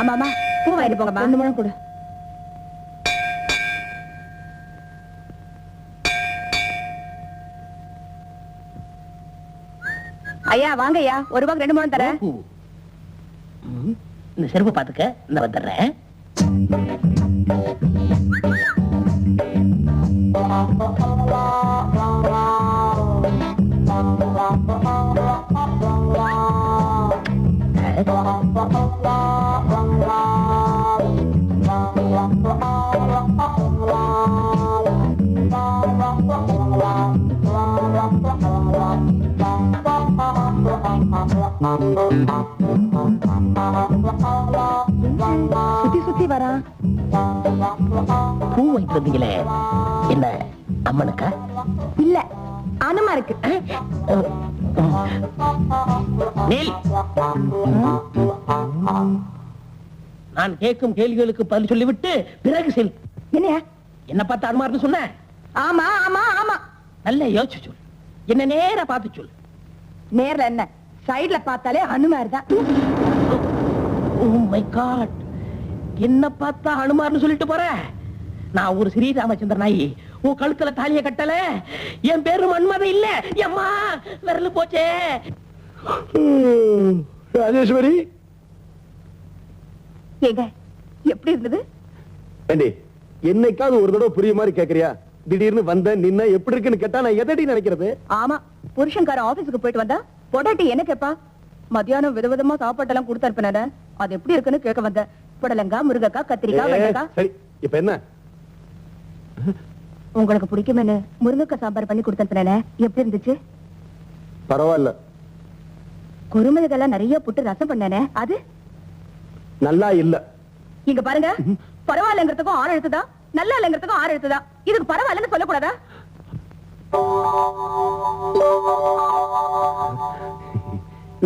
ஆமா ஆமா பூ வாங்கிட்டு போங்கம்மா. ரெண்டு முழம் கொடு. ஐயா வாங்க ஐயா. ஒரு ரூபாய்க்கு ரெண்டு முழம் தரேன். இந்த செருப்பு பாத்துக்க இந்த வந்துடுறேன். சுத்தி சுத்தி வரா. பூ வாங்கிட்டு வந்தீங்களே? என்ன அம்மனுக்கா? இல்ல அனுமா இருக்கு. நான் கேட்கும் கேள்விகளுக்கு பதில் சொல்லிவிட்டு பிறகு செல். என்னையா? என்ன பார்த்து அனுமார்னு சொன்ன? ஆமா ஆமா ஆமா. நல்ல யோசிச்சு சொல். என்ன நேரா பார்த்து சொல். நேர்ல என்ன? சைடுல பார்த்தாலே அனுமார் தான். ஓ மை காட் என்ன பார்த்தா அனுமார்னு சொல்லிட்டு போற? நான் ஒரு ஸ்ரீராமச்சந்திர நாயி உன் கழுத்துல தாலிய கட்டல. என் பேரு மன்மத இல்ல. எம்மா விரல் போச்சே. ராஜேஸ்வரி. ஏங்க எப்படி இருந்தது? ஏண்டி என்னைக்காவது ஒரு தடவை புரிய மாதிரி கேக்குறியா? திடீர்னு வந்த நின்ன எப்படி இருக்குன்னு கேட்டா நான் எதடி நினைக்கிறது? ஆமா புருஷன்கார ஆபீஸ்க்கு போயிட்டு வந்தா பொடாட்டி என்ன கேப்பா? மத்தியானம் விதவிதமா சாப்பாட்டெல்லாம் கொடுத்து அனுப்பினாரு அது எப்படி இருக்குன்னு கேட்க வந்த புடலங்காய் முருங்கக்காய் கத்திரிக்காய் வெண்டைக்காய். சரி இப்ப என்ன? உங்களுக்கு பிடிக்குமென்னு முருங்கக்காய் சாம்பார் பண்ணி கொடுத்து எப்படி இருந்துச்சு? பரவாயில்ல. குருமிளகெல்லாம் நிறைய போட்டு ரசம் பண்ணேனே. அது? நல்லா இல்ல. இங்க பாருங்க. பரவாயில்லைங்கிறதுக்கும் ஆறு எழுத்துதான். நல்லா இல்லைங்கிறதுக்கும் ஆறு எழுத்துதான். இதுக்கு பரவாயில்லன்னு சொல்லக்கூடாதா?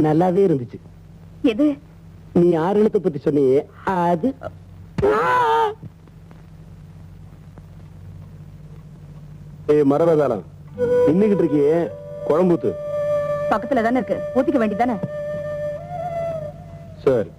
நல்லாவே இருந்துச்சு. எது? நீ ஆறு எழுத்தை பத்தி சொன்னியே அது. மரபதாளம். நின்னுகிட்டு இருக்கியே குழம்பூத்து. பக்கத்துல தானே இருக்கு. ஊத்திக்க வேண்டியதானே சரி.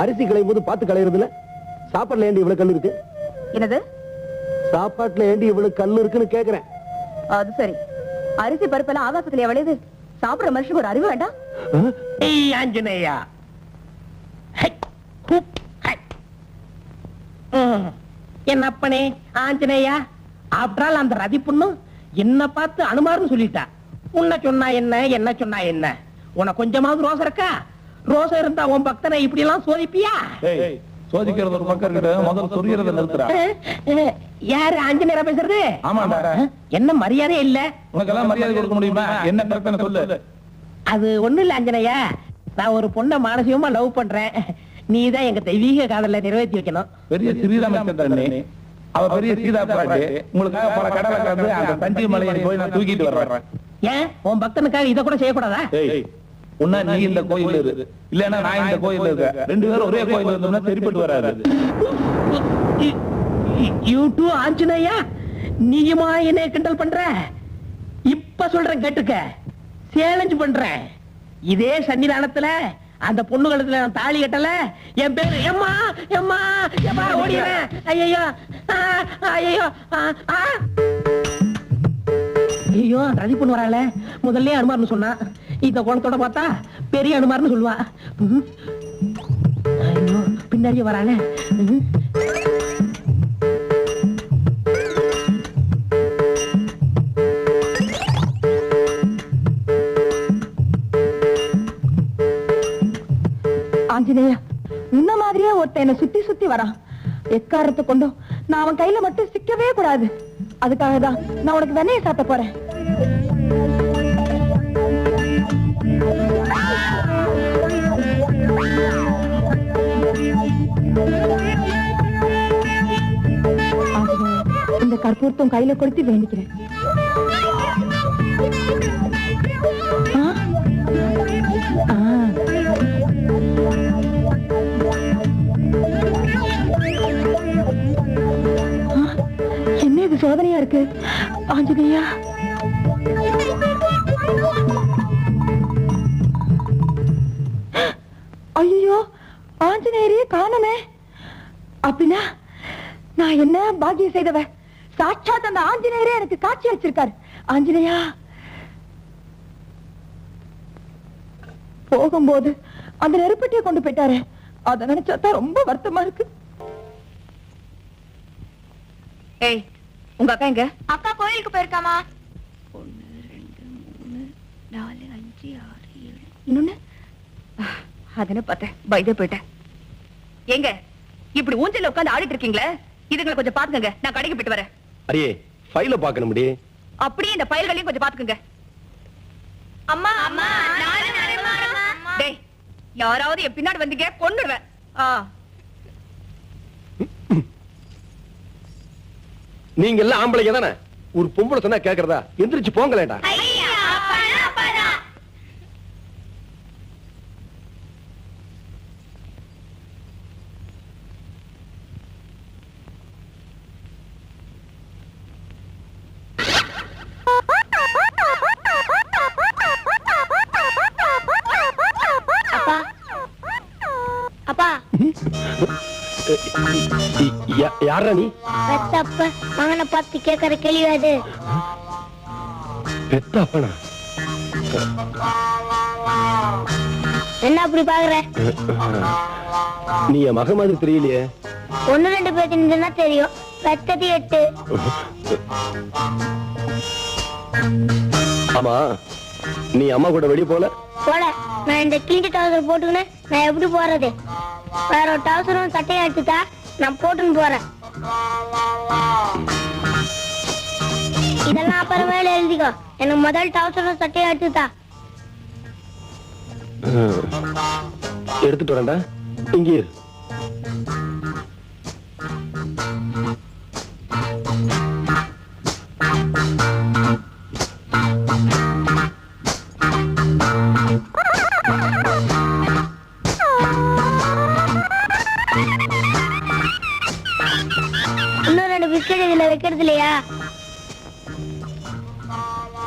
அரிசி களையும் போது பார்த்து களையறதுல சாப்பாட்டுல ஏண்டி இவ்வளவு கல் இருக்கு? என்னது? சாப்பாட்டுல ஏண்டி இவ்வளவு கல் இருக்குன்னு கேக்குறேன். அது சரி. அரிசி பருப்பெல்லாம் ஆகாசத்துல விளையுது. சாப்பிடுற மனுஷனுக்கு ஒரு அறிவு வேண்டாம். ஆஞ்சநேயா. என் அப்பனே ஆஞ்சநேயா. ஆப்டரால் அந்த ரதி பொண்ணு என்ன பார்த்து அனுமார்னு சொல்லிட்டா. உன்னை சொன்னா என்ன என்ன சொன்னா என்ன? உனக்கு கொஞ்சமாவது ரோசம் இருக்கா? ரோசம் இருந்தா உன் பக்தனை இப்படி எல்லாம் சோதிப்பியா சோதிக்கிறது ஒரு பக்கம் இருக்கட்டும் முதல்ல சொரியறத நிறுத்துறா யாரு ஆஞ்சநேயரா பேசுறது? ஆமாண்டா. என்ன மரியாதையே இல்ல. உனக்கெல்லாம் மரியாதை கொடுக்க முடியுமா? என்ன பிரச்சனை சொல்லு. அது ஒண்ணு இல்ல அஞ்சனையா நான் ஒரு பொண்ணை மானசீகமா லவ் பண்றேன். நீ தான் எங்க தெய்வீக காதல நிறைவேற்றி வைக்கணும். பெரிய ஸ்ரீராமச்சந்திரன் அவ பெரிய சீதா பிராட்டி உங்களுக்காக பல கடலை கடந்து அந்த தஞ்சை மலையை போய் நான் தூக்கிட்டு வர்றேன். ஏன்? உன் பக்தனுக்காக இதை கூட செய்யக்கூடாதா? உன்ன நீ இந்த கோயில் இரு. இல்லன்னா நான் இந்த கோயில் இருக்க. ரெண்டு பேரும் ஒரே கோயில் இருந்தோம்னா சரிப்பட்டு வராது. யூ டூ ஆஞ்சனையா நீயுமா என்ன கிண்டல் பண்ற? இப்ப சொல்றேன் கேட்டுக்க. சேலஞ்ச் பண்றேன் இதே சன்னிதானத்துல அந்த பொண்ணு கழுத்துல நான் தாலி கட்டல. என் பேரு எம்மா எம்மா எம்மா ஓடிடுறேன். ஐயோ ஐயோ ஐயோ ரதி பொண்ணு வரால முதல்ல அனுமார்னு சொன்னா. இந்த குளத்தோட பார்த்தா பெரிய அனுமார்னு சொல்லுவா. ம். ஐயோ பின்னாடியே வராளே. ம். ஆஞ்சநேயா உன்ன மாதிரியே ஒருத்தன் என்ன சுத்தி சுத்தி வரான். எக்காரத்தை கொண்டும் நான் அவன் கையில மட்டும் சிக்கவே கூடாது. அதுக்காக தான் நான் உனக்கு வெண்ணையை சாத்த போறேன். கற்பூரத்தம் கையில கொடுத்து வேண்டிக்கிறேன். என்ன இது சோதனையா இருக்கு? ஆஞ்சநேயா? ஐயோ ஆஞ்சநேயரே காணமே. அப்படின்னா நான் என்ன பாக்கியம் செய்தவன் சாட்சாத் அந்த ஆஞ்சநேயரே எனக்கு காட்சி அளிச்சிருக்காரு. ஆஞ்சநேயா! போகும்போது அந்த நெருப்பட்டியை கொண்டு போயிட்டாரு. அத நினைச்சாதான் ரொம்ப வருத்தமா இருக்கு. ஏய் உங்க அக்கா எங்க? அக்கா கோயிலுக்கு போயிருக்காமா? நாலு அஞ்சு ஆறு ஏழு. இன்னொன்னு? அதன பார்த்தேன். பயந்தே போயிட்டேன். ஏங்க இப்படி ஊஞ்சல்ல உட்கார்ந்து ஆடிட்டு இருக்கீங்களே? இதுங்களை கொஞ்சம் பாத்துக்கங்க. நான் கடைக்கு போயிட்டு வரேன். அடியே ஃபைல பார்க்கணும் முடி அப்படியே இந்த பயல்களையும் கொஞ்சம் பாத்துக்கங்க அம்மா அம்மா டேய் யாராவது என் பின்னாடி வந்தீங்க கொன்னுடுவேன். ஆ. நீங்க எல்லாம் ஆம்பளைங்க தானே? ஒரு பொம்பளை சொன்னா கேக்குறதா? எந்திரிச்சு போங்களேடா யாரா நீ? பெத்தப்ப மகனை பார்த்து கேட்கற கேள்வி அது. பெத்த அப்பனா என்ன அப்படி பாக்குற? நீ என் மக மாதிரி தெரியலையே. ஒண்ணு ரெண்டு பேர் தெரிஞ்சதுன்னா தெரியும். பெத்தது எட்டு. ஆமா. நீ அம்மா கூட வெளிய போல? போல. நான் இந்த கிழிஞ்ச டவுசர் போட்டுக்கின்னு நான் எப்படி போறது? வேற ஒரு டவுசரும் சட்டையும் எடுத்துட்டா நான் போட்டுன்னு போறேன். இதெல்லாம் அப்புறமேல எழுதிக்கோ. எனக்கு முதல் டவுசரும் சட்டையும் எடுத்துட்டா. எடுத்துட்டு வரேன்டா. இங்கே பிஸ்கட் இதுல வைக்கிறது இல்லையா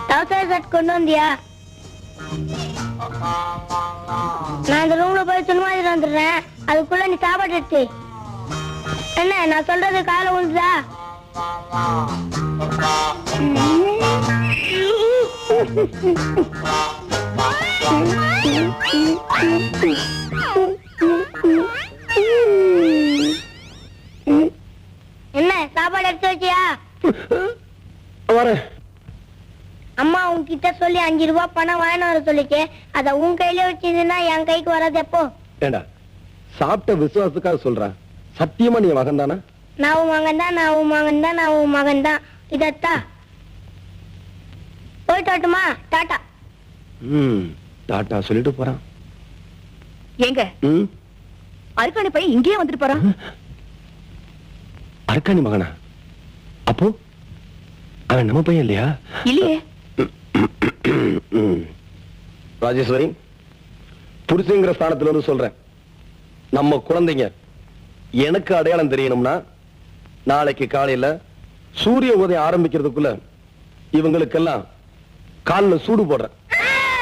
டவுசர் செட் கொண்டு வந்தியா? நான் இந்த ரூம்ல போய் எடுத்துட்டு வந்துடுறேன். அதுக்குள்ள நீ சாப்பாடு எடுத்து என்ன நான் சொல்றது காலை விழுந்துதா? என்ன வரேன் அம்மா உன்கிட்ட சொல்லி அஞ்சு ரூபாய் பணம் வாங்கிட்டு வர சொல்லிச்சு அத உன் கையில வச்சிருந்தா என் கைக்கு வராது எப்போ? ஏண்டா சாப்பிட்ட விசுவாசத்துக்காக சொல்றேன் சத்தியமா நீ மகன் தானே? நான் உன் மகன் தான் நான் உன் மகன் தான் நான் உன் மகன் தான். இதத்தா. போயிட்டு வரட்டுமா டாட்டா. ம் டாட்டா சொல்லிட்டு போறான். ஏங்க? ம்? அருக்காணி பையன் இங்கேயே வந்துட்டு போறான். அரக்காணி மகனா? அப்போ? அவன் நம்ம பையன் இல்லையா? இல்லையே. ராஜேஸ்வரி புருஷங்கிற ஸ்தானத்துல இருந்து சொல்றேன். நம்ம குழந்தைங்க எனக்கு அடையாளம் தெரியணும்னா நாளைக்கு காலையில சூரிய உதயம் ஆரம்பிக்கிறதுக்குள்ள இவங்களுக்கெல்லாம் கால்ல சூடு போடுறேன்.